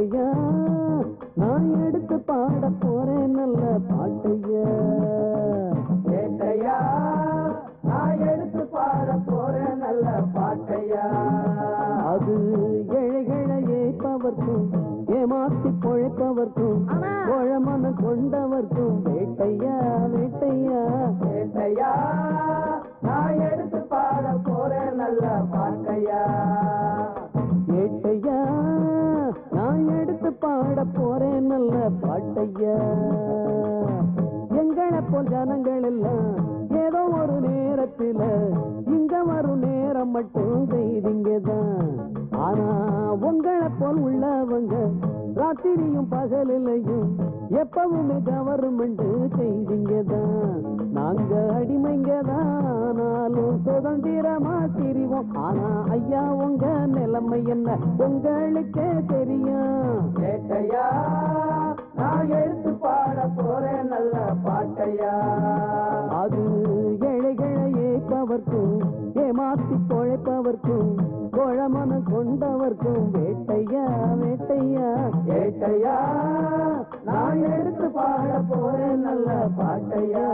பாட்டையா? நான் எடுத்து பாட போறேன் நல்ல பாட்டையா? கேட்டையா நான் எடுத்து பாட போறேன் நல்ல பாட்டையா? அது ஏழைகளையே பவர்க்கும் ஏமாத்தி பொழைப்பவர்க்கும் கோழமன கொண்டவர்க்கும். வேட்டையா வேட்டையா? வேட்டையா நான் எடுத்து பாட போறேன் நல்ல பாட்டையா? பாட போறேன் நல்ல பாட்டையா. எங்களை போல் ஜனங்கள் எல்லாம் ஏதோ ஒரு நேரத்தில் இங்க வரும் நேரம் மட்டும் செய்திங்கதான் ஆனா உங்களை போல் உள்ளவங்க ராத்திரியும் பகலிலையும் எப்பவுமே கவர்மெண்ட் செய்திங்கதான் நாங்க அடிமைங்கதான் ஆனாலும் சுதந்திரமா திரிவோம். ஆனா ஐயா உங்க நிலைமை என்ன? உங்களுக்கே தெரியும். எடுத்து பாட போறேன் நல்ல பாட்டையா. அது ஏழைகளை ஏற்பவர்க்கும் ஏமாத்தி பொழைப்பவர்க்கும் கோழமனம் கொண்டவர்க்கும் வேட்டையா வேட்டையா. வேட்டையா நான் எடுத்து பாட போறேன் நல்ல பாட்டையா.